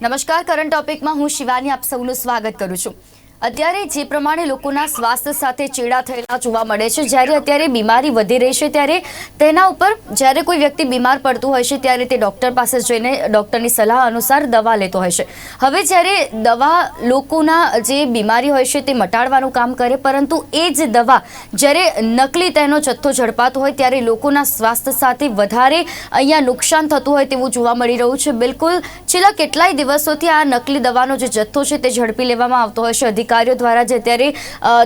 નમસ્કાર કરંટ ટોપિકમાં હું શિવાની આપ સૌનું સ્વાગત કરું છું. અત્યારે જે પ્રમાણે લોકોના સ્વાસ્થ્ય સાથે ચેડા થયેલા જોવા મળે છે, જ્યારે અત્યારે બીમારી વધી રહી છે, ત્યારે તેના ઉપર જ્યારે કોઈ વ્યક્તિ બીમાર પડતું હોય છે, ત્યારે તે ડૉક્ટર પાસે જઈને ડૉક્ટરની સલાહ અનુસાર દવા લેતો હોય છે. હવે જ્યારે દવા લોકોના જે બીમારી હોય છે, તે મટાડવાનું કામ કરે, પરંતુ એ જ દવા જ્યારે નકલી તેનો જથ્થો ઝડપાતો હોય, ત્યારે લોકોના સ્વાસ્થ્ય સાથે વધારે અહીંયા નુકસાન થતું હોય તેવું જોવા મળી રહ્યું છે. બિલકુલ છેલ્લા કેટલાય દિવસોથી આ નકલી દવાનો જે જથ્થો છે, તે ઝડપી લેવામાં આવતો હોય છે. અધિકારીઓ દ્વારા જે અત્યારે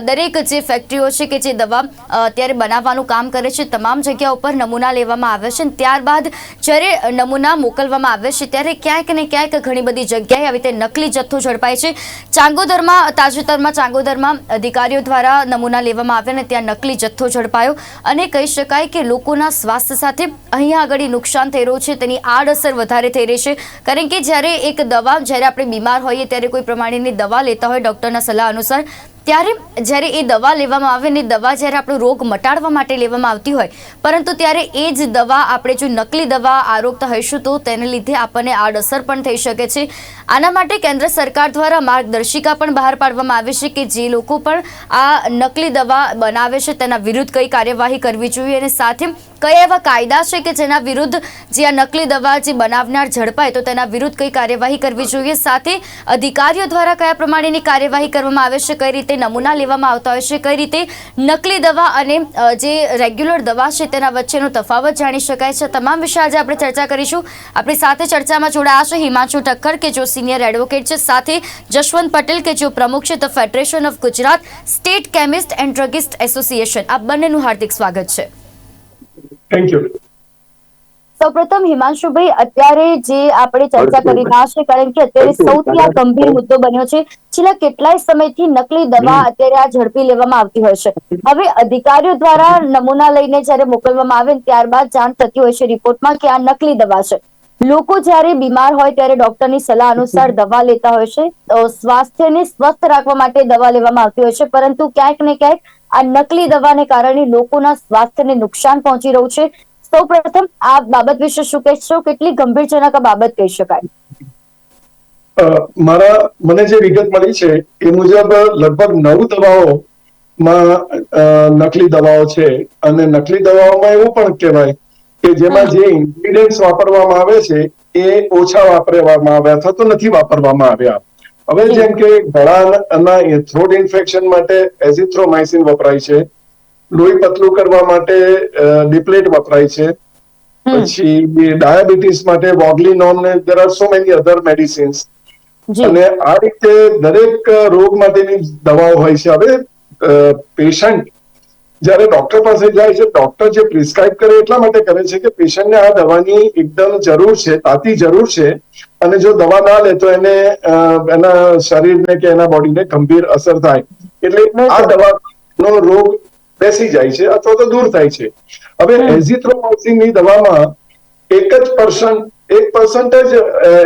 દરેક જે ફેક્ટરીઓ છે કે જે દવા અત્યારે બનાવવાનું કામ કરે છે, તમામ જગ્યા ઉપર નમૂના લેવામાં આવે છે ત્યારબાદ જ્યારે નમૂના મોકલવામાં આવે છે, ત્યારે ક્યાંક ને ક્યાંક ઘણી બધી જગ્યાએ આવી રીતે નકલી જથ્થો ઝડપાય છે. ચાંગોદરમાં, તાજેતરમાં ચાંગોદરમાં અધિકારીઓ દ્વારા નમૂના લેવામાં આવ્યા અને ત્યાં નકલી જથ્થો ઝડપાયો અને કહી શકાય કે લોકોના સ્વાસ્થ્ય સાથે અહીંયા આગળ નુકસાન થઈ રહ્યું છે, તેની આડઅસર વધારે થઈ રહી છે. કારણ કે જ્યારે એક દવા, જ્યારે આપણે બીમાર હોઈએ ત્યારે કોઈ પ્રમાણેની દવા લેતા હોય, ડૉક્ટરના સલાહ અનુસાર ત્યારે જ્યારે એ દવા લેવામાં આવે ને દવા જ્યારે આપણો રોગ મટાડવા માટે લેવામાં આવતી હોય, પરંતુ ત્યારે એ જ દવા આપણે જો નકલી દવા આરોગતા હઈશું તો તેને લીધે આપણને આડઅસર પણ થઈ શકે છે. આના માટે કેન્દ્ર સરકાર દ્વારા માર્ગદર્શિકા પણ બહાર પાડવામાં આવી છે કે જે લોકો પણ આ નકલી દવા બનાવે છે તેના વિરુદ્ધ કઈ કાર્યવાહી કરવી જોઈએ અને સાથે કયા એવા કાયદા છે કે જેના વિરુદ્ધ જે આ નકલી દવા જે બનાવનાર ઝડપાય તો તેના વિરુદ્ધ કઈ કાર્યવાહી કરવી જોઈએ? સાથે અધિકારીઓ દ્વારા કયા પ્રમાણેની કાર્યવાહી કરવામાં આવે છે, કઈ રીતે નમૂના લેવામાં આવતા હોય છે. કઈ રીતે નકલી દવા અને જે રેગ્યુલર દવા છે તેના વચ્ચેનો તફાવત જાણી શકાય છે. તમામ વિશે આજે આપણે ચર્ચા કરીશું. આપણી સાથે ચર્ચામાં જોડાયા છે હિમાંશુ ઠક્કર, કે જો સિનિયર એડવોકેટ છે, સાથે જશવંત પટેલ, કે જો પ્રમુખ છે the federation of Gujarat state chemist and druggist association. આ બંનેનું હાર્દિક સ્વાગત છે. થેન્ક યુ સૌપ્રથમ હિમાંશુભાઈ અત્યારે જે આપણે ચર્ચા કરી રહ્યા છે કારણ કે અત્યારે સૌથી આ ગંભીર મુદ્દો બન્યો છે. છેલ્લા કેટલાય સમયથી નકલી દવા અત્યારે આ ઝડપી લેવામાં આવતી હોય છે. હવે અધિકારીઓ દ્વારા નમૂના લઈને જ્યારે મોકલવામાં આવે ત્યારબાદ જાણ થતી હોય છે રિપોર્ટમાં કે આ નકલી દવા છે. લોકો જ્યારે બીમાર હોય ત્યારે ડોક્ટરની સલાહ અનુસાર દવા લેતા હોય છે. સ્વાસ્થ્યને સ્વસ્થ રાખવા માટે દવા લેવામાં આવતી હોય છે. પરંતુ ક્યાંક ને ક્યાંક આ નકલી દવાને કારણે લોકોના સ્વાસ્થ્યને નુકસાન પહોંચી રહ્યું છે. સૌ પ્રથમ આ બાબત વિશે શું કહેશો? કેટલી ગંભીરજનક આ બાબત કહી શકાય? મારા મને જે વિગત મળી છે એ મુજબ લગભગ નવ દવાઓ માં નકલી દવાઓ છે. અને નકલી દવાઓમાં એવું પણ કહેવાય કે જેમાં જે ઇન્ગ્રીડિયન્ટ વાપરવામાં આવે છે એ ઓછા વાપરવામાં આવ્યા અથવા તો નથી વાપરવામાં આવ્યા. હવે જેમ કે ગળાના થ્રોટ ઇન્ફેક્શન માટે એઝિથ્રોમાઇસિન વપરાય છે. લોહી પતલું કરવા માટે ડિપ્લેટ વપરાય છે. પછી ડાયાબિટીસ માટે વોગલીનોન there are so many other medicines અને આ રીતે દરેક રોગ માટેની દવાઓ હોય છે. હવે પેશન્ટ જ્યારે ડોક્ટર પાસે જાય છે ડોક્ટર જે પ્રિસ્ક્રાઇબ કરે એટલા માટે કરે છે કે પેશન્ટને આ દવાની એકદમ જરૂર છે તાતી જરૂર છે. અને જો દવા ના લે તો એને એના શરીરને કે એના બોડીને ગંભીર અસર થાય. એટલે આ દવાનો રોગ બેસી જાય છે અથવા તો દૂર થાય છે. હવે એઝિથ્રોમાઇસિનની દવામાં એક જ પર્સન્ટ એક પર્સન્ટેજ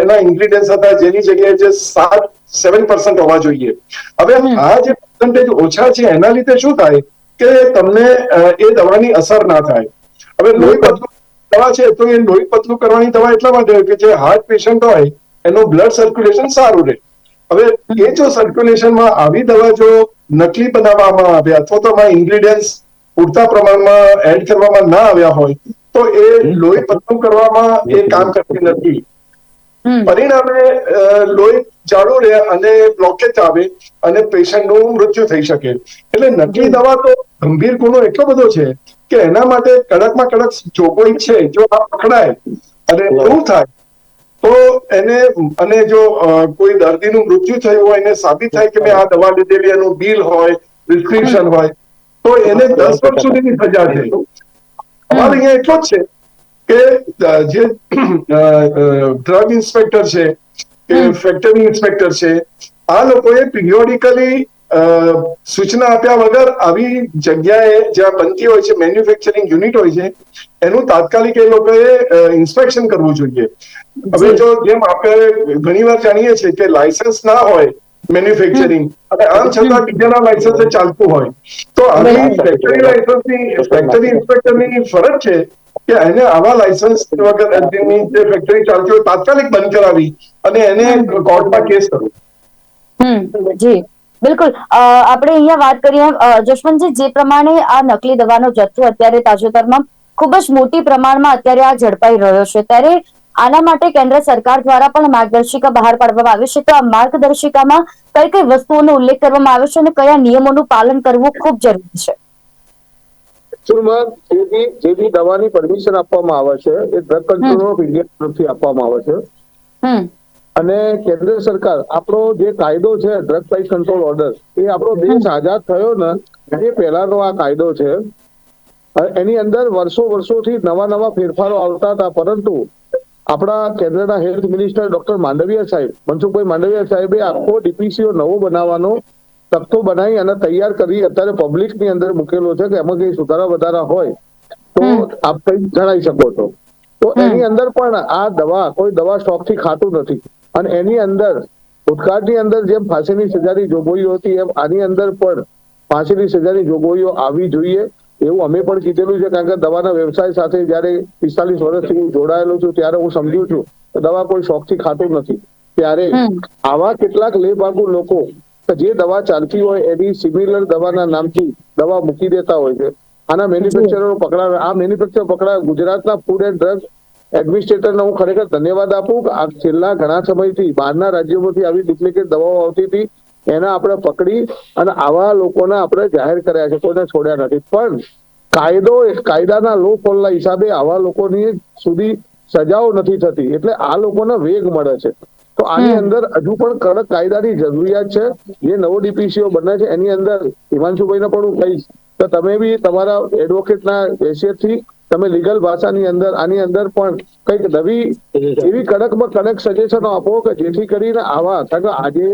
એના ઇન્ગ્રીડિયન્સ હતા જેની જગ્યાએ જે સાત સેવન પર્સન્ટ હોવા જોઈએ. હવે આ જે પર્સન્ટેજ ઓછા છે એના લીધે શું થાય કે તમને એ દવાની અસર ના થાય. હવે લોહી પતલું દવા છે તો એ લોહી પતલું કરવાની દવા એટલા માટે કે જે હાર્ટ પેશન્ટ હોય એનું બ્લડ સર્ક્યુલેશન સારું રહે. હવે એ જો સર્ક્યુલેશનમાં આવી દવા જો નકલી બનાવવામાં આવે અથવા તો એમાં ઇન્ગ્રીડિયન્ટ્સ પૂરતા પ્રમાણમાં એડ કરવામાં ના આવ્યા હોય તો એ લોહી પતલું કરવામાં એ કામ કરતી નથી. પરિણામે લોહી ચાલુ રહે અને બ્લોકેજ આવે અને પેશન્ટનું મૃત્યુ થઈ શકે. એટલે નકલી દવા તો ગંભીર ગુનો એટલો બધો છે કે એના માટે કડકમાં કડક જોગવાઈ છે જો આ પકડાય અને એવું થાય તો એને અને જો કોઈ દર્દીનું મૃત્યુ થયું હોય એને સાબિત થાય કે મેં આ દવા લીધેલી એનું બિલ હોય પ્રિસ્ક્રિપ્શન હોય તો એને દસ વર્ષ સુધીની સજા છે. અમારે અહીંયા એટલો જ છે કે જે ડ્રગ ઇન્સ્પેક્ટર છે કે ફેક્ટરી ઇન્સ્પેક્ટર છે આ લોકોએ પિરિયોડિકલી સૂચના આપ્યા વગર આવી જગ્યાએ જ્યાં બનતી હોય છે મેન્યુફેક્ચરિંગ યુનિટ હોય છે એનું તાત્કાલિક એ લોકોએ ઇન્સ્પેક્શન કરવું જોઈએ. હવે જો. જેમ આપણે ઘણીવાર જાણીએ છીએ કે લાયસન્સ ના હોય મેન્યુફેક્ચરિંગ અને આમ છતાં બીજાના લાયસન્સ ચાલતું હોય. તો આવી ફેક્ટરી લાયસન્સની ફેક્ટરી ઇન્સ્પેક્ટરની ફરજ છે કે એને આવા લાયસન્સ વગર જે ફેક્ટરી ચાલતી હોય તાત્કાલિક બંધ કરાવી અને એને કોર્ટમાં કેસ કરવો જી. બિલકુલ. આપણે અહીંયા વાત કરીએ જશવંતજી જે પ્રમાણે આ નકલી દવાનો જથ્થો અત્યારે તાજેતરમાં ખૂબ જ મોટી પ્રમાણમાં અત્યારે આ ઝડપાઈ રહ્યો છે. ત્યારે આના માટે કેન્દ્ર સરકાર દ્વારા પણ માર્ગદર્શિકા બહાર પાડવામાં આવી છે. તો આ માર્ગદર્શિકામાં કઈ કઈ વસ્તુઓનો ઉલ્લેખ કરવામાં આવ્યો છે અને કયા નિયમોનું પાલન કરવું ખૂબ જરૂરી છે? એકચ્યુઅલમાં જે બી જે બી દવાની પરમિશન આપવામાં આવે છે એ ડ્રગ કંટ્રોલ ઓફ ઇન્ડિયા તરફથી આપવામાં આવે છે. અને કેન્દ્ર સરકાર આપણો જે કાયદો છે ડ્રગ પ્રાઇસ કંટ્રોલ ઓર્ડર એ આપણો દેશ આઝાદ થયો ને એ પહેલાનો આ કાયદો છે. એની અંદર વર્ષો વર્ષોથી નવા નવા ફેરફારો આવતા હતા પરંતુ આપણા કેન્દ્રના હેલ્થ મિનિસ્ટર ડોક્ટર માંડવિયા સાહેબ મનસુખભાઈ માંડવિયા સાહેબે આખો ડીપીસીઓ નવો બનાવવાનો તખતો બનાવી અને તૈયાર કરી અત્યારે પબ્લિકની અંદર મૂકેલો છે કે એમાં કઈ સુધારા વધારા હોય તો આપ કઈ જણાવી શકો છો. તો એની અંદર પણ આ દવા કોઈ દવા સ્ટોકથી ખાતું નથી. અને એની અંદર ભૂતકાળની અંદર જેમ ફાંસીની સજાની જોગવાઈઓ હતી એમ આની અંદર પણ ફાંસીની સજાની જોગવાઈઓ આવવી જોઈએ. એવું અમે પણ કીધેલું છે કારણ કે દવાના વ્યવસાય સાથે જયારે પિસ્તાલીસ વર્ષથી હું જોડાયેલો છું ત્યારે હું સમજુ છું કે દવા કોઈ શોખથી ખાતું નથી. ત્યારે આવા કેટલાક લેભાગુ લોકો જે દવા ચાલતી હોય એની સિમિલર દવાના નામથી દવા મૂકી દેતા હોય છે. આના મેન્યુફેક્ચરરો પકડાવે. આ મેન્યુફેક્ચર પકડા ગુજરાતના ફૂડ એન્ડ ડ્રગ એડમિનિસ્ટ્રેટરને હું ખરેખર ધન્યવાદ આપું કે આ છેલ્લા ઘણા સમયથી બહારના રાજ્યોમાંથી આવી ડુપ્લિકેટ દવાઓ આવતી હતી એને આપણે પકડી અને આવા લોકોને આપણે જાહેર કર્યા છે કોઈને છોડ્યા નથી. પણ કાયદો કાયદાના લો ફોલના હિસાબે આવા લોકોની સુધી સજાઓ નથી થતી એટલે આ લોકોને વેગ મળે છે. તો આની અંદર હજુ પણ કડક કાયદાની જરૂરિયાત છે. જે નવો ડીપીસીઓ બને છે એની અંદર હિમાંશુભાઈને પણ હું કહીશ. કે તમે બી તમારા એડવોકેટના હેસિયતથી તમે લીગલ ભાષાની અંદર આની અંદર પણ કંઈક નવી એવી કડકમાં કડક સજેશનો આપો કે જેથી કરીને આવા કારણ કે આજે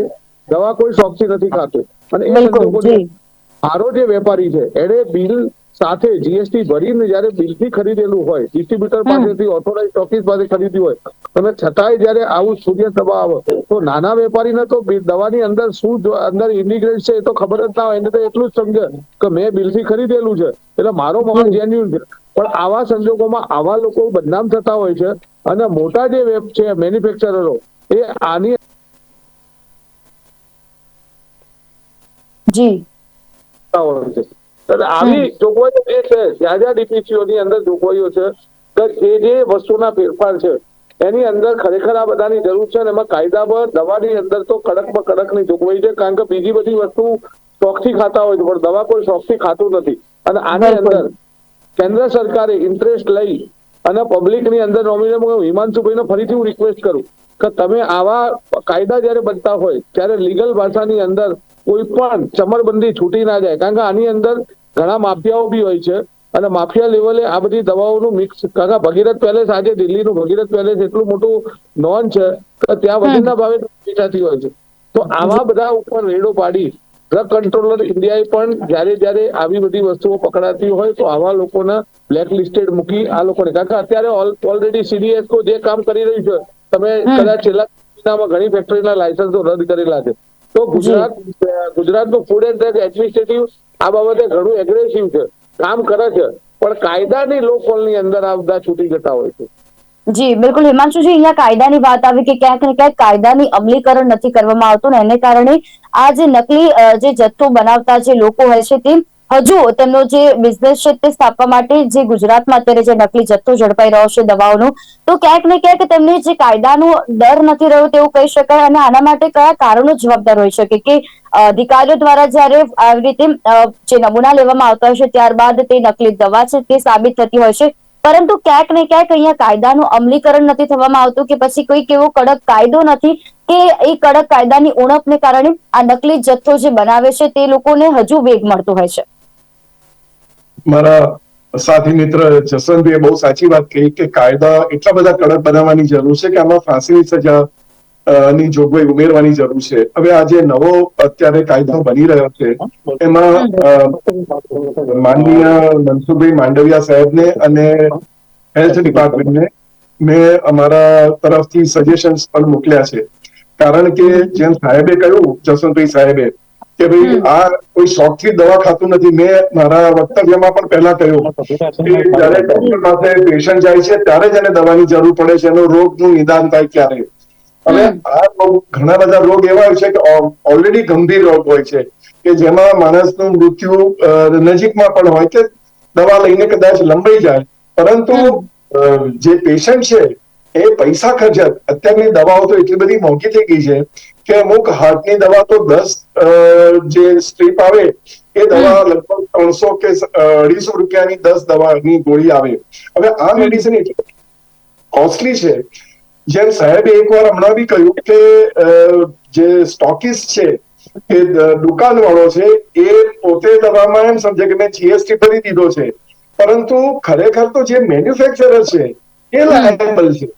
દવા કોઈ શોખથી નથી ખાતું. અને એ બિલકુલ સંજોગોની જે. વેપારી છે એને બિલ સાથે જીએસટી ભરીને જયારે બિલથી ખરીદેલું હોય ડિસ્ટ્રીબ્યુટર પાસેથી ઓથોરાઇઝ ટોકીસ પાસે ખરીદ્યું હોય અને છતાંય જયારે આવું સૂર્ય દવા આવે તો નાના વેપારીને તો દવાની અંદર શું અંદર ઇન્ડિગ્રેટ છે એ તો ખબર જ ના હોય એને તો એટલું જ સમજે કે મેં બિલથી ખરીદેલું છે. એટલે મારો માલ જેન્યુન છે. પણ આવા સંજોગોમાં આવા લોકો બદનામ થતા હોય છે અને મોટા જે વેબ છે મેન્યુફેક્ચરરો એ આની જી. હોય છે. એટલે આવી જોગવાઈઓ એ છે જ્યાં જ્યાં ડીપીસીઓની અંદર જોગવાઈઓ છે કે જે જે વસ્તુના ફેરફાર છે એની અંદર ખરેખર આ બધાની જરૂર છે અને એમાં કાયદામાં દવાની અંદર તો કડકમાં કડકની જોગવાઈ છે કારણ કે બીજી બધી વસ્તુ શોખથી ખાતા હોય છે પણ દવા કોઈ શોખથી ખાતું નથી. અને આની અંદર કેન્દ્ર સરકારે ઇન્ટરેસ્ટ લઈ અને પબ્લિકની અંદર નોમિને હિમાંશુભાઈને ફરીથી હું રિક્વેસ્ટ કરું કે તમે આવા કાયદા જ્યારે બનતા હોય ત્યારે લીગલ ભાષાની અંદર કોઈ પણ ચમરબંધી છૂટી ના જાય કારણ કે આની અંદર ઘણા માફિયાઓ બી હોય છે. અને માફિયા લેવલે આ બધી દવાઓનું મિક્સ કાકા ભગીરથ પેલેસ આજે દિલ્હીનું ભગીરથ પેલેસ એટલું મોટું નોન છે કે ત્યાં વજનના ભાવે વેચાતી હોય છે. તો આવા બધા ઉપર રેડો પાડી ડ્રગ કંટ્રોલર ઇન્ડિયાએ પણ જ્યારે જ્યારે આવી બધી વસ્તુઓ પકડાતી હોય તો આવા લોકોને બ્લેક લિસ્ટેડ મૂકી આ લોકોને. કારણ કે અત્યારે ઓલરેડી સીડીએસકો જે કામ કરી રહ્યું છે તમે કદાચ છેલ્લા મહિનામાં ઘણી ફેક્ટરીના લાયસન્સો રદ કરેલા છે. તો ગુજરાત ગુજરાતનું ફૂડ એન્ડ ડ્રગ એડમિનિસ્ટ્રેટિવ આ બાબતે ઘણું એગ્રેસિવ છે. કામ કરે છે. પણ કાયદાની લો ની અંદર આ બધા છૂટી જતા હોય છે. જી, બિલકુલ. હિમાંશુજી, અહીંયા કાયદાની વાત આવી કે ક્યાંક ને ક્યાંક કાયદાની અમલીકરણ નથી કરવામાં આવતું ને એને કારણે આ જે નકલી જે જથ્થો બનાવતા જે લોકો હોય છે તે હજુ તેમનો જે બિઝનેસ છે તે સ્થાપવા માટે જે ગુજરાતમાં અત્યારે જે નકલી જથ્થો ઝડપાઈ રહ્યો છે દવાઓનો, તો ક્યાંક ને ક્યાંક તેમને જે કાયદાનો ડર નથી રહ્યો તેવું કહી શકાય અને આના માટે કયા કારણો જવાબદાર હોઈ શકે કે અધિકારીઓ દ્વારા જ્યારે આવી રીતે જે નમૂના લેવામાં આવતા હોય છે ત્યારબાદ તે નકલી દવા છે તે સાબિત થતી હોય છે. પરંતુ ક્યાંક ને ક્યાંક અહીંયા કાયદાનું અમલીકરણ નથી થવામાં આવતું કે પછી કોઈક એવો કડક કાયદો નથી કે એ કડક કાયદાની ઉણપને કારણે આ નકલી જથ્થો જે બનાવે છે તે લોકોને હજુ વેગ મળતો હોય છે. મારા સાથી મિત્ર જસવંતભાઈએ બહુ સાચી વાત કહી કે કાયદા એટલા બધા કડક બનાવવાની જરૂર છે કે આમાં ફાંસીની સજા ની જોગવાઈ ઉમેરવાની જરૂર છે. હવે આ જે નવો અત્યારે કાયદો બની રહ્યો છે, એમાં માનનીય મનસુખભાઈ માંડવિયા સાહેબને અને હેલ્થ ડિપાર્ટમેન્ટને મેં અમારા તરફથી સજેશન્સ પણ મોકલ્યા છે. કારણ કે જેમ સાહેબે કહ્યું, જસવંતભાઈ સાહેબે કે ભાઈ આ કોઈ શોખથી દવા ખાતું નથી. મેં મારા વક્તવ્યમાં પણ પહેલા કહ્યું કે જયારે ડોક્ટર પાસે પેશન્ટ જાય છે ત્યારે જ એને દવાની જરૂર પડે છે. એનો રોગનું નિદાન થાય ક્યારે? અને આ રોગ ઘણા બધા રોગ એવા હોય છે કે ઓલરેડી ગંભીર રોગ હોય છે કે જેમાં માણસનું મૃત્યુ નજીકમાં પણ હોય કે દવા લઈને કદાચ લંબાઈ જાય. પરંતુ જે પેશન્ટ છે એ પૈસા ખર્ચે અત્યારની દવાઓ તો એટલી બધી મોંઘી થઈ ગઈ છે કે અમુક હાર્ટની દવા તો દસ જે સ્ટ્રીપ આવે એ દવા લગભગ ત્રણસો કે અઢીસો રૂપિયાની દસ દવાની ગોળી આવે. હવે આ મેડિસિન એટલી કોસ્ટલી છે. જેમ સાહેબે એકવાર હમણાં બી કહ્યું કે જે સ્ટોકિસ્ટ છે એ દુકાન વાળો છે એ પોતે દવામાં એમ સમજે કે મેં જીએસટી ભરી દીધો છે. પરંતુ ખરેખર તો જે મેન્યુફેક્ચરર છે એ લાયબલ છે.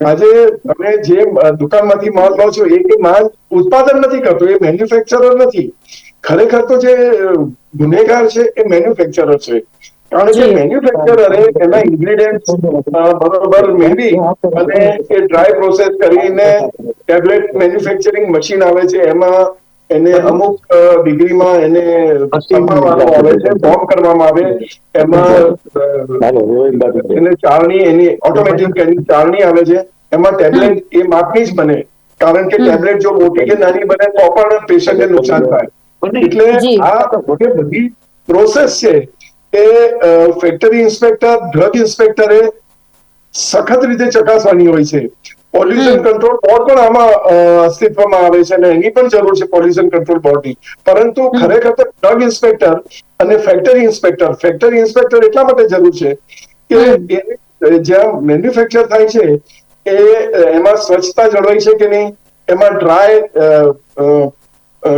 આજે તમે જે દુકાનમાંથી માલ લો છો એ માલ ઉત્પાદન નથી કરતો એ મેન્યુફેક્ચરર નથી ખરેખર તો જે ગુનેગાર છે એ મેન્યુફેક્ચરર છે કારણ કે. મેન્યુફેક્ચરરે એના ઇન્ગ્રીડિયન્ટ બરોબર મેળવી અને એ ડ્રાય પ્રોસેસ કરીને ટેબ્લેટ મેન્યુફેક્ચરિંગ મશીન આવે છે એમાં એને અમુક ડિગ્રીમાં એને આવે છે ફોર્મ કરવામાં આવે એમાં એને ચાળણી એની ઓટોમેટિક એની ચાળણી આવે છે એમાં ટેબ્લેટ એ માપની જ બને કારણ કે ટેબ્લેટ જો મોટી કે નાની બને તો પણ પેશન્ટને નુકસાન થાય. એટલે આ બધી પ્રોસેસ છે એ ફેક્ટરી ઇન્સ્પેક્ટર ડ્રગ ઇન્સ્પેક્ટરે સખત રીતે ચકાસવાની હોય છે. પોલ્યુશન કંટ્રોલ બોર્ડ પણ આમાં અસ્તિત્વમાં આવે છે અને એની પણ જરૂર છે પોલ્યુશન કંટ્રોલ બોર્ડની પરંતુ ખરેખર તો ડ્રગ ઇન્સ્પેક્ટર અને ફેક્ટરી ઇન્સ્પેક્ટર ફેક્ટરી ઇન્સ્પેક્ટર એટલા માટે જરૂર છે કે જ્યાં મેન્યુફેક્ચર થાય છે એ એમાં સ્વચ્છતા જળવાઈ છે કે નહીં? એમાં ડ્રાય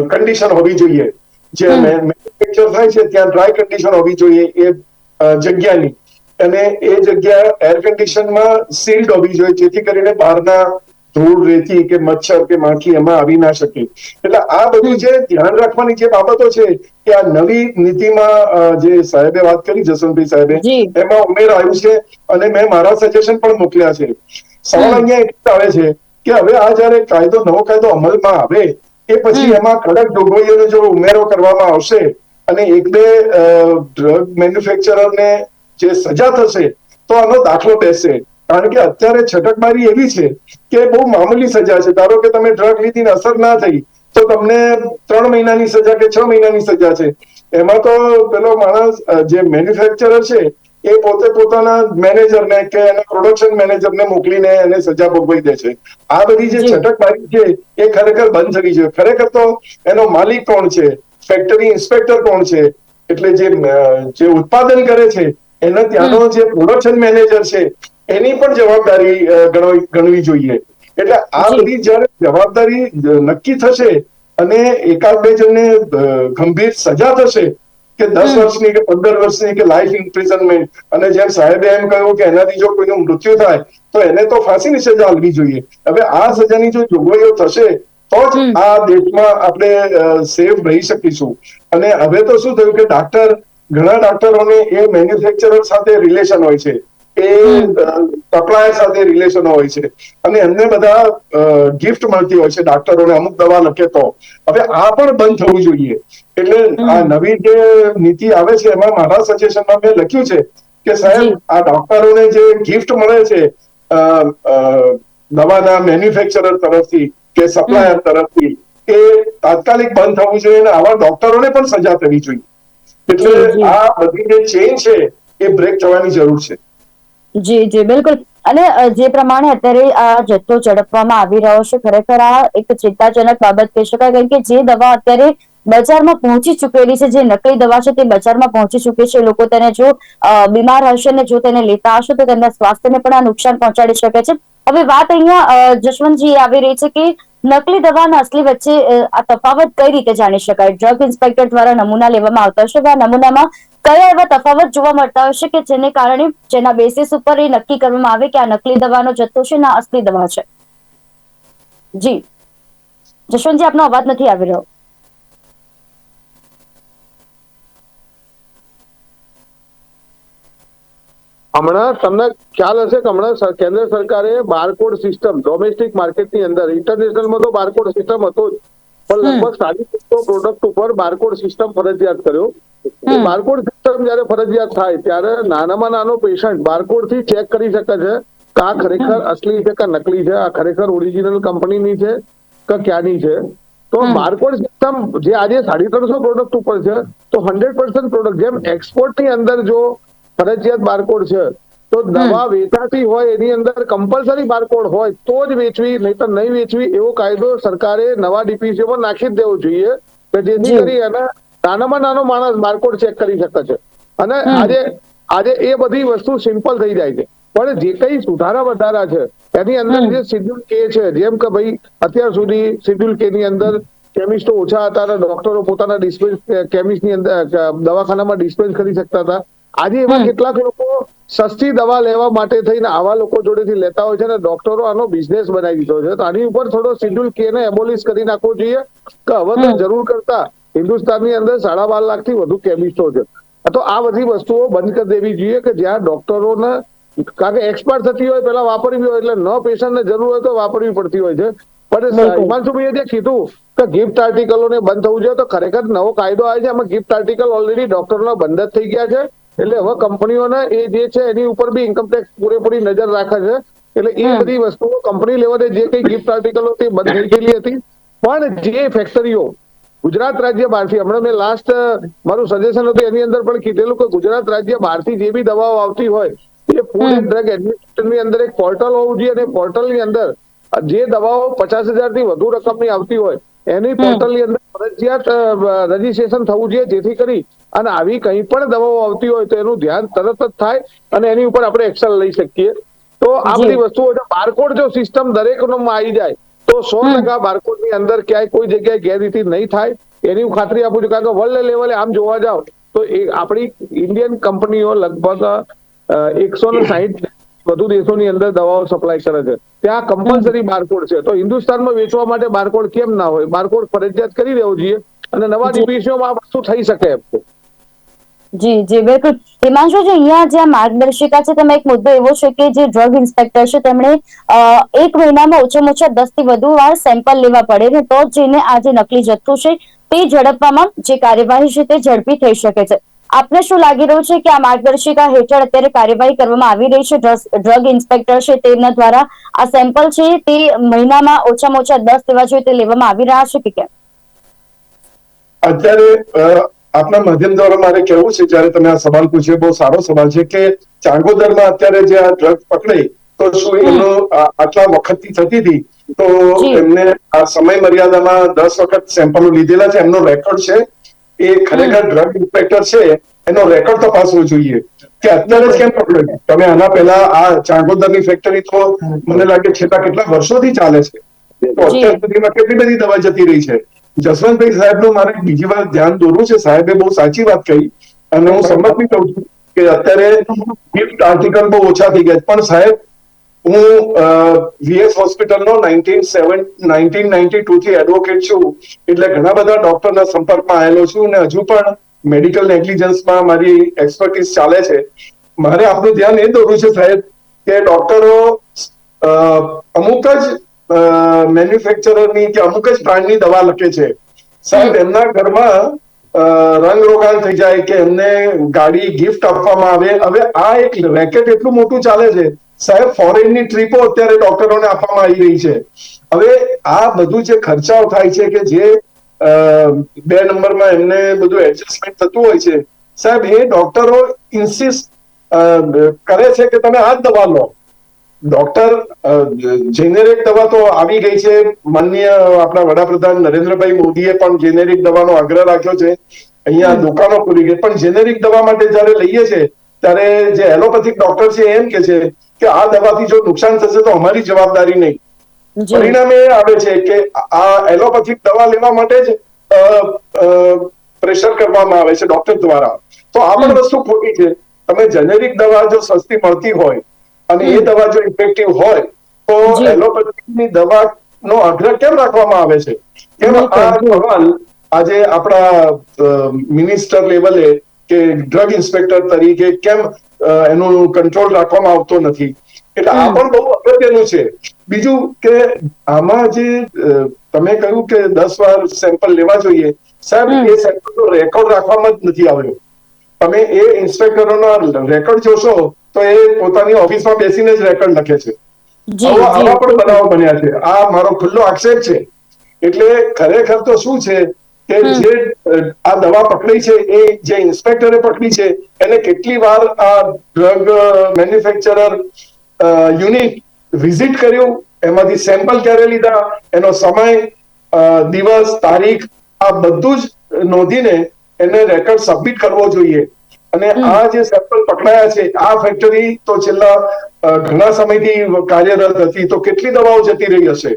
કન્ડિશન હોવી જોઈએ. જે મેન્યુફેક્ચર થાય છે ત્યાં ડ્રાય કન્ડિશન હોવી જોઈએ એ જગ્યાની. અને એ જગ્યા એર કન્ડિશનમાં સીલ્ડ હોવી જોઈએ જેથી કરીને બહારના ધૂળ રેતી કે મચ્છર કે માખી એમાં આવી ના શકે. એટલે આ બધું જે ધ્યાન રાખવાની જે બાબતો છે કે આ નવી નીતિમાં જે સાહેબે વાત કરી જસવંતભાઈ સાહેબે એમાં ઉમેર આવ્યું છે અને મેં મારા સજેશન પણ મોકલ્યા છે. સવાલ અહીંયા એટલો આવે છે કે હવે આ જયારે કાયદો નવો કાયદો અમલમાં આવે એ પછી એમાં કડક જોગવાઈઓનો જો ઉમેરો કરવામાં આવશે અને એક બે ડ્રગ મેન્યુફેક્ચરરને જે સજા થશે તો આનો દાખલો બેસે. કારણ કે અત્યારે છટકબારી એવી છે કે બહુ મામૂલી સજા છે. ધારો કે તમે ડ્રગ લીધીને અસર ના થઈ તો તમને ત્રણ મહિનાની સજા કે છ મહિનાની સજા છે. એમાં તો પેલો માણસ જે મેન્યુફેક્ચરર છે એ પોતે પોતાના મેનેજરને કે એના પ્રોડક્શન મેનેજરને મોકલીને એને સજા ભોગવી દે છે. આ બધી જે. છટકબારી છે એ ખરેખર બંધ થવી જોઈએ ખરેખર તો એનો માલિક કોણ છે? ફેક્ટરી ઇન્સ્પેક્ટર કોણ છે? એટલે જે જે ઉત્પાદન કરે છે એનો ત્યાંનો જે પ્રોડક્શન મેનેજર છે એની પણ જવાબદારી ગણવી જોઈએ. એટલે આ બધી જયારે જવાબદારી નક્કી થશે અને એકાદ બે જણને ગંભીર સજા થશે કે દસ વર્ષની કે પંદર વર્ષની કે લાઈફ ઇમ્પ્રિઝનમેન્ટ અને જેમ સાહેબે એમ કહ્યું કે એનાથી જો કોઈનું મૃત્યુ થાય તો એને તો ફાંસીની સજા આપવી જોઈએ. હવે આ સજાની જો જોગવાઈઓ થશે તો જ આ દેશમાં આપણે સેફ રહી શકીશું. અને હવે તો શું થયું કે ડાક્ટર ઘણા ડોક્ટરોને એ મેન્યુફેક્ચરર સાથે રિલેશન હોય છે. એ સપ્લાયર સાથે રિલેશન હોય છે. અને એમને બધા ગિફ્ટ મળતી હોય છે ડોક્ટરોને અમુક દવા લખે તો. હવે આ પણ બંધ થવું જોઈએ. એટલે આ નવી જે નીતિ આવે છે એમાં મારા સજેશનમાં મેં લખ્યું છે કે સાહેબ આ ડોક્ટરોને જે ગિફ્ટ મળે છે દવાના મેન્યુફેક્ચરર તરફથી કે સપ્લાયર તરફથી એ તાત્કાલિક બંધ થવું જોઈએ અને આવા ડોક્ટરોને પણ સજા થવી જોઈએ. એટલે. આ બધી જે ચેન છે એ બ્રેક થવાની જરૂર છે. જી જી બિલકુલ. અને જે પ્રમાણે અત્યારે આ જથ્થો ઝડપવામાં આવી રહ્યો છે ખરેખર આ એક ચિંતાજનક બાબત કહી શકાય કારણ કે જે દવા અત્યારે બજારમાં પહોંચી ચૂકેલી છે જે નકલી દવા છે તે બજારમાં પહોંચી ચૂકી છે. લોકો તેને જો બીમાર હશે ને જો તેને લેતા હશે તો તેમના સ્વાસ્થ્યને પણ આ નુકસાન પહોંચાડી શકે છે. હવે વાત અહીંયા જશવંતજી આવી રહી છે કે નકલી દવાના અસલી વચ્ચે આ તફાવત કઈ રીતે જાણી શકાય? ડ્રગ ઇન્સ્પેક્ટર દ્વારા નમૂના લેવામાં આવતા હશે આ નમૂનામાં કયા એવા તફાવત જોવા મળતા હશે કે જેને કારણે, જેના બેસિસ ઉપર એ નક્કી કરવામાં આવે કે આ નકલી દવાનો જથ્થો છે ના અસલી દવા છે? જી. જશવંતજી, આપનો અવાજ નથી આવી રહ્યો. હમણાં તમને ખ્યાલ હશે કે હમણાં કેન્દ્ર સરકારે બારકોડ સિસ્ટમ ડોમેસ્ટિક માર્કેટની અંદર ઇન્ટરનેશનલમાં તો બારકોડ સિસ્ટમ હતો જ. પણ લગભગ સાડી ત્રણસો પ્રોડક્ટ ઉપર બારકોડ સિસ્ટમ ફરજિયાત કર્યો. બારકોડ સિસ્ટમ જયારે ફરજિયાત થાય ત્યારે નાનામાં નાનો પેશન્ટ બારકોડથી ચેક કરી શકે છે કે આ ખરેખર અસલી છે કે નકલી છે આ ખરેખર ઓરિજિનલ કંપનીની છે કે ક્યાંની છે. તો. બારકોડ સિસ્ટમ જે આજે સાડી ત્રણસો પ્રોડક્ટ ઉપર છે તો હંડ્રેડ પર્સન્ટ પ્રોડક્ટ જેમ એક્સપોર્ટની અંદર જો ફરજિયાત બારકોડ છે. તો દવા વેચાતી હોય એની અંદર કમ્પલસરી બારકોડ હોય તો જ વેચવી નહીં તો નહીં વેચવી એવો કાયદો સરકારે નવા ડીપીસીઓ માં નાખી જ દેવો જોઈએ કે જેથી કરી અને નાનામાં નાનો માણસ બારકોડ ચેક કરી શકે છે. અને આજે આજે એ બધી વસ્તુ સિમ્પલ થઈ જાય છે. પણ જે કઈ સુધારા વધારા છે એની અંદર જે શિડ્યુલ કે છે જેમ કે ભાઈ અત્યાર સુધી શિડ્યુલ કે ની અંદર કેમિસ્ટો ઓછા હતા અને ડોક્ટરો પોતાના ડિસ્પેન્સ કેમિસ્ટની અંદર દવાખાનામાં ડિસ્પેન્સ કરી શકતા હતા. આજે એવા કેટલાક લોકો સસ્તી દવા લેવા માટે થઈને આવા લોકો જોડેથી લેતા હોય છે અને ડોક્ટરો આનો બિઝનેસ બનાવી દીધો છે. તો આની ઉપર થોડો શિડ્યુલ કે ને એબોલિશ કરી નાખવો જોઈએ કે હવે તો જરૂર કરતા હિન્દુસ્તાનની અંદર સાડા બાર લાખથી વધુ કેમિસ્ટો છે. તો આ બધી વસ્તુઓ બંધ કરી દેવી જોઈએ કે જ્યાં ડોક્ટરોને કારણ કે એક્સપર્ટ થતી હોય પેલા વાપરવી હોય એટલે ન પેશન્ટને જરૂર હોય તો વાપરવી પડતી હોય છે. પણ હિમાંશુભાઈએ જે કીધું કે ગિફ્ટ આર્ટિકલોને બંધ થવું જોઈએ તો ખરેખર નવો કાયદો આવે છે. એમાં ગિફ્ટ આર્ટિકલ ઓલરેડી ડોક્ટરોના બંધ જ થઈ ગયા છે. એટલે હવે કંપનીઓને એ જે છે એની ઉપર બી ઇન્કમટેક્સ પૂરેપૂરી નજર રાખે છે. એટલે એ બધી વસ્તુઓ કંપની લેવલે જે કઈ ગિફ્ટ આર્ટિકલો હતી બંધ થઈ ગયેલી હતી. પણ જે ફેક્ટરીઓ ગુજરાત રાજ્ય બહારથી હમણાં મેં લાસ્ટ મારું સજેશન હતું એની અંદર પણ કીધેલું કે ગુજરાત રાજ્ય બહારથી જે બી દવાઓ આવતી હોય એ ફૂડ એન્ડ ડ્રગ એડમિનિસ્ટ્રેશનની અંદર એક પોર્ટલ હોવું જોઈએ અને પોર્ટલની અંદર જે દવાઓ પચાસથી વધુ રકમની આવતી હોય એની પોર્ટલની અંદર ફરજિયાત રજીસ્ટ્રેશન થવું જોઈએ જેથી કરી અને આવી કંઈ પણ દવાઓ આવતી હોય તો એનું ધ્યાન તરત જ થાય અને એની ઉપર આપણે એક્શન લઈ શકીએ. તો આ બધી વસ્તુઓ બારકોડ જો સિસ્ટમ દરેક આવી જાય તો સો ટકા બારકોડની અંદર ક્યાંય કોઈ જગ્યાએ ગેરરીતિ નહીં થાય. એની હું ખાતરી આપું છું કારણ કે વર્લ્ડ લેવલે આમ જોવા જાવ તો આપણી ઇન્ડિયન કંપનીઓ લગભગ એકસો ને સાહીઠ વધુ દેશોની અંદર દવાઓ સપ્લાય કરે છે. ત્યાં કમ્પલસરી બારકોડ છે. તો હિન્દુસ્તાનમાં વેચવા માટે બારકોડ કેમ ના હોય? બારકોડ ફરજિયાત કરી દેવો જોઈએ અને નવા ડીપીસીઓમાં આ વસ્તુ થઈ શકે એમ. જી જી બિલકુલ. હિમાંશુજી અહીંયા જ્યાં માર્ગદર્શિકા છે તેમાં એક મુદ્દો એવો છે કે જે ડ્રગ ઇન્સ્પેક્ટર છે તેમણે એક મહિનામાં ઓછામાં ઓછા દસથી વધુ વાર સેમ્પલ લેવા પડે ને તો જ જઈને આ જે નકલી જથ્થો છે તે ઝડપવામાં જે કાર્યવાહી છે તે ઝડપી થઈ શકે છે. આપને શું લાગી રહ્યું છે કે આ માર્ગદર્શિકા હેઠળ અત્યારે કાર્યવાહી કરવામાં આવી રહી છે? ડ્રગ- ઇન્સ્પેક્ટર છે તેમના દ્વારા આ સેમ્પલ છે તે મહિનામાં ઓછામાં ઓછા દસ લેવા જોઈએ તે લેવામાં આવી રહ્યા છે કે કેમ? અત્યારે આપના માધ્યમ દ્વારા મારે કહેવું છે જ્યારે તમે આ સવાલ પૂછ્યો બહુ સારો સવાલ છે કે ચાંગોદરમાં અત્યારે જે આ ડ્રગ પકડાઈ તો શું. એનો આટલા વખતથી થતી હતી? તો એમને આ સમય મર્યાદામાં દસ વખત સેમ્પલો લીધેલા છે એમનો રેકોર્ડ છે? એ ખરેખર ડ્રગ ઇન્સ્પેક્ટર છે એનો રેકોર્ડ તપાસવો જોઈએ. કે અત્યારે જ કેમ પકડ્યો તમે આના પહેલા આ ચાંગોદરની ફેક્ટરી તો મને લાગે છેલ્લા કેટલા વર્ષોથી ચાલે છે. તો અત્યાર સુધીમાં કેટલી બધી દવા જતી રહી છે? જસવંતભાઈ સાહેબનું મારે બીજી વાર ધ્યાન દોરવું છે. સાહેબે બહુ સાચી વાત કહી. અને હું સંમત બી કહું છું કે અત્યારે ગિફ્ટ આર્ટિકલ બહુ ઓછા થઈ ગયા પણ સાહેબ હું વીએસ હોસ્પિટલનો nineteen seven nineteen ninety two થી એડવોકેટ છું. એટલે ઘણા બધા ડોક્ટરના સંપર્કમાં આવેલો છું અને હજુ પણ મેડિકલ નેગ્લિજન્સમાં મારી એક્સપર્ટીસ ચાલે છે. મારે આપણું ધ્યાન એ દોરવું છે સાહેબ કે ડોક્ટરો અમુક જ મેન્યુફેક્ચરરની કે અમુક જ બ્રાન્ડની દવા લખે છે. સાહેબ એમના ઘરમાં અ, રંગ રોગાન થઈ જાય કે એમને ગાડી ગિફ્ટ આપવામાં આવે. હવે આ એક રેકેટ એટલું મોટું ચાલે છે સાહેબ ફોરેનની ટ્રીપો અત્યારે ડોક્ટરોને આપવામાં આવી રહી છે. હવે આ બધું જે ખર્ચાઓ થાય છે કે જે બે નંબરમાં એમને બધું એડજસ્ટમેન્ટ થતું હોય છે સાહેબ એ ડોક્ટરો ઇન્સિસ્ટ કરે છે કે તમે આ જ દવા લો. ડોક્ટર જેનેરિક દવા તો આવી ગઈ છે. માનનીય આપણા વડાપ્રધાન નરેન્દ્રભાઈ મોદીએ પણ જેનેરિક દવાનો આગ્રહ રાખ્યો છે. અહીંયા દુકાનો ખુલી ગઈ. પણ જેનેરિક દવા માટે જ્યારે લઈએ છે ત્યારે જે એલોપેથિક ડોક્ટર છે એમ કે છે કે આ દવાથી જો નુકસાન થશે તો અમારી જવાબદારી નહીં. પરિણામે એ આવે છે કે આ એલોપેથિક દવા લેવા માટે જ પ્રેશર કરવામાં આવે છે ડોક્ટર દ્વારા. તો આ પણ વસ્તુ ખોટી છે. તમે જેનેરિક દવા જો સસ્તી મળતી હોય અને એ દવા જો ઇફેક્ટિવ હોય તો એલોપેથિકની દવા નો આગ્રહ કેમ રાખવામાં આવે છે? કેમ આ. સવાલ આજે આપણા મિનિસ્ટર લેવલે કે ડ્રગ ઇન્સ્પેક્ટર તરીકે કેમ એનું કંટ્રોલ રાખવામાં આવતો નથી. એટલે આ પણ બહુ અગત્યનું છે. બીજું કે આમાં જે તમે કહ્યું કે દસ વાર સેમ્પલ લેવા જોઈએ. સાહેબ. એ સેમ્પલનો રેકોર્ડ રાખવામાં જ નથી આવ્યો. તમે એ ઇન્સ્પેક્ટરોનો રેકોર્ડ જોશો તો એ પોતાની ઓફિસમાં બેસીને જ રેકોર્ડ લખે છે. આવા પણ બનાવો બન્યા છે. આ મારો ખુલ્લો આક્ષેપ છે. એટલે ખરેખર તો શું છે? કે જે આ દવા પકડી છે એ જે ઇન્સ્પેક્ટરે પકડી છે એને કેટલી વાર આ ડ્રગ મેન્યુફેક્ચરર યુનિટ વિઝિટ કર્યું એમાંથી સેમ્પલ ક્યારે લીધા એનો સમય દિવસ તારીખ આ બધું જ નોંધીને એને રેકોર્ડ સબમિટ કરવો જોઈએ. અને આ જે સેમ્પલ પકડાયા છે આ ફેક્ટરી તો છેલ્લા ઘણા સમયથી કાર્યરત હતી તો કેટલી દવાઓ જતી રહી હશે?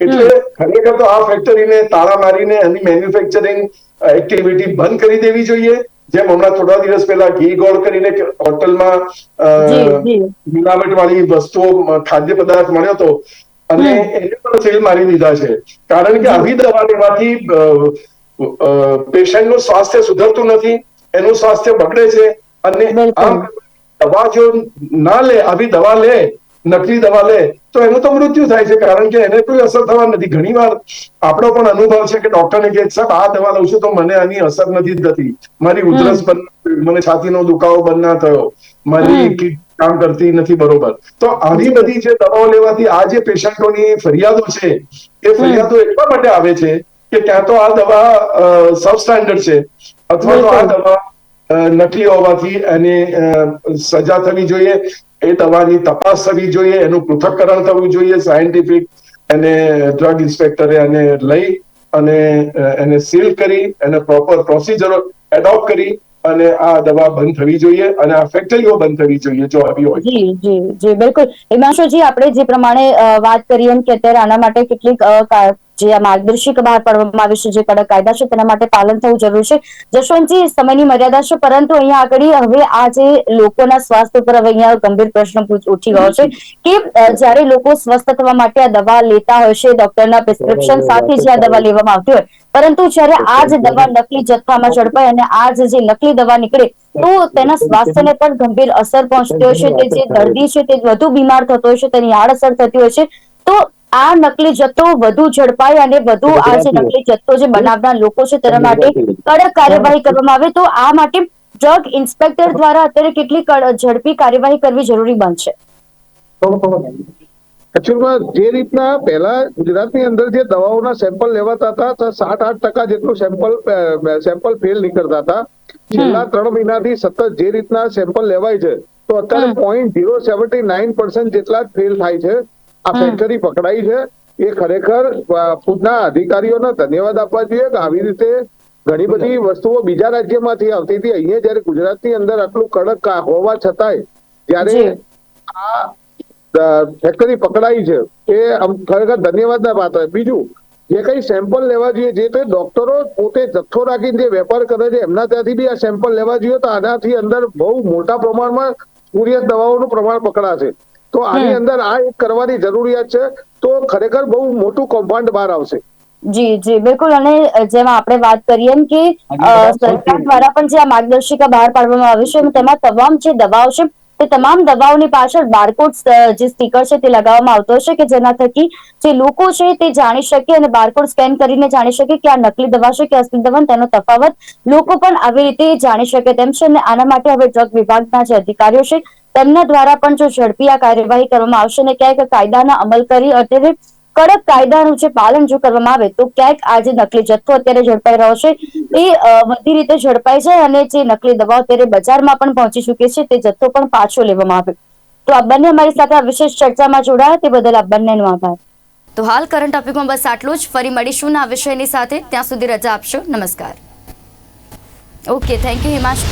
એટલે ખરેખર તો આ ફેક્ટરીને તાળા મારીને એની મેન્યુફેક્ચરિંગ એક્ટિવિટી બંધ કરી દેવી જોઈએ. જેમ હમણાં થોડા દિવસ પહેલા ઘી ગોળ કરીને હોટલમાં મિલાવટ વાળી વસ્તુઓ ખાદ્ય પદાર્થ મળ્યો હતો અને એને પણ સીલ મારી દીધા છે. કારણ કે આવી દવા લેવાથી પેશન્ટનું સ્વાસ્થ્ય સુધરતું નથી એનું સ્વાસ્થ્ય બગડે છે અને આમ દવા જો ના લે આવી દવા લે નકલી દવા લે તો એનું તો મૃત્યુ થાય છે. કારણ કે એને કોઈ અસર થવા નથી. ઘણી વાર આપણો પણ અનુભવ છે કે ડોક્ટરને કહે સાહેબ આ દવા લઉં છું તો મને આની અસર નથી થતી. મારી ઉધરસ બંધ મને છાતીનો દુખાવો બંધ ના થયો. મારી કામ કરતી નથી બરોબર. તો આવી બધી જે દવાઓ લેવાથી આ જે પેશન્ટોની ફરિયાદો છે એ ફરિયાદો એટલા માટે આવે છે કે ક્યાં તો આ દવા સબ સ્ટાન્ડર્ડ છે. અથવા તો આ દવા નકલી હોવાથી એને સજા થવી જોઈએ. એ દવાની તપાસ થવી જોઈએ, એનું પૃથ્થકરણ થવું જોઈએ સાયન્ટિફિક એને ડ્રગ ઇન્સ્પેક્ટરે એને લઈ અને એને સીલ કરી, એને પ્રોપર પ્રોસિજરો એડોપ્ટ કરી અને આ દવા બંધ થવી જોઈએ અને આ ફેક્ટરીઓ બંધ થવી જોઈએ જો આવી હોય જી જી જી, બિલકુલ. હિમાંશુજી, આપણે જે પ્રમાણે વાત કરી એમ કે અત્યારે આના માટે કેટલીક જે આ માર્ગદર્શિકા બહાર પાડવામાં આવી છે જે કડક કાયદા છે તેના માટે પાલન થવું જરૂરી છે. જશવંતજી સમયની મર્યાદા છે પરંતુ અહીંયા આગળ હવે આ જે લોકોના સ્વાસ્થ્ય ઉપર હવે અહીંયા ગંભીર પ્રશ્ન ઉઠી ગયો છે કે જ્યારે લોકો સ્વસ્થ થવા માટે આ દવા લેતા હોય છે ડોક્ટરના પ્રિસ્ક્રિપ્શન સાથે જે આ દવા લેવામાં આવતી હોય પરંતુ જ્યારે આ જ દવા નકલી જથ્થામાં ઝડપાય અને આ જે નકલી દવા નીકળે તો તેના સ્વાસ્થ્યને પણ ગંભીર અસર પહોંચતી હોય છે. તે જે દર્દી છે તે વધુ બીમાર થતો હોય છે તેની આડઅસર થતી હોય છે. તો આ નકલી જથ્થો વધુ ઝડપાય અને વધુ આ જે નકલી જથ્થો જે બનાવનાર લોકો છે તેના માટે કડક કાર્યવાહી કરવામાં આવે તો આ માટે ડ્રગ ઇન્સ્પેક્ટર દ્વારા અત્યારે કેટલી ઝડપી કાર્યવાહી કરવી જરૂરી બનશે. એકચ્યુઅલમાં જે રીતના પહેલા ગુજરાતની અંદર જે દવાઓના સેમ્પલ લેવાતા હતા તો સાત આઠ ટકા જેટલું સેમ્પલ સેમ્પલ ફેલ નીકળતા હતા. છેલ્લા ત્રણ મહિનાથી સતત જે રીતના સેમ્પલ લેવાય છે તો અત્યારે. પોઈન્ટ ઝીરો સેવન્ટી નાઇન જેટલા જ ફેલ થાય છે. આ. ફેક્ટરી પકડાઈ છે. એ ખરેખર ખુદના અધિકારીઓને ધન્યવાદ આપવા જોઈએ કે આવી રીતે ઘણી બધી વસ્તુઓ બીજા રાજ્યમાંથી આવતી હતી. અહીંયા જયારે ગુજરાતની અંદર આટલું કડક હોવા છતાંય ત્યારે આ ફેક્ટરી પકડાઈ છે એ ખરેખર ધન્યવાદના પાત્ર. બીજું જે કઈ સેમ્પલ લેવા જોઈએ જે તે ડોક્ટરો પોતે જથ્થો રાખીને જે વેપાર કરે છે એમના ત્યાંથી બી આ સેમ્પલ લેવા જોઈએ. તો આનાથી અંદર બહુ મોટા પ્રમાણમાં સૂર્ય દવાઓનું પ્રમાણ પકડાશે. તો આની અંદર આ એક કરવાની જરૂરિયાત છે. તો ખરેખર બહુ મોટું કૌભાંડ બહાર આવશે. જી જી બિલકુલ. અને જેમ આપણે વાત કરીએ એમ કે સરકાર દ્વારા પણ જે આ માર્ગદર્શિકા બહાર પાડવામાં આવી છે તેમાં તમામ જે દવાઓ છે તે તમામ દવાઓની પાછળ બારકોડ જે સ્ટીકર છે તે લગાવવામાં આવતો હશે કે જેના થકી જે લોકો છે તે જાણી શકે અને બારકોડ સ્કેન કરીને જાણી શકે કે આ નકલી દવા છે કે અસલી દવા તેનો તફાવત લોકો પણ આવી રીતે જાણી શકે તેમ છે અને આના માટે હવે ડ્રગ વિભાગના જે અધિકારીઓ છે તેમના દ્વારા પણ જો ઝડપી આ કાર્યવાહી કરવામાં આવશે અને ક્યાંક કાયદાના અમલ કરી અત્યારે કડક કાયદાનું જે પાલન જો કરવામાં આવે, તો ક્યાંક આ જે નકલી જથ્થો અત્યારે ઝડપાઈ રહ્યો છે તે બધી રીતે ઝડપાઈ જાય અને જે નકલી દવાઓ અત્યારે બજારમાં પણ પહોંચી ચૂકી છે, તે જથ્થો પણ પાછો લેવામાં આવે. તો આ બંને અમારી સાથે આ વિશેષ ચર્ચામાં જોડાયા, તે બદલ આ બંનેનો આભાર. તો હાલ કરંટ ટોપિકમાં બસ આટલું જ. ફરી મળીશું આ વિષયની સાથે. ત્યાં સુધી રજા આપશો. નમસ્કાર. Okay thank you Himansh.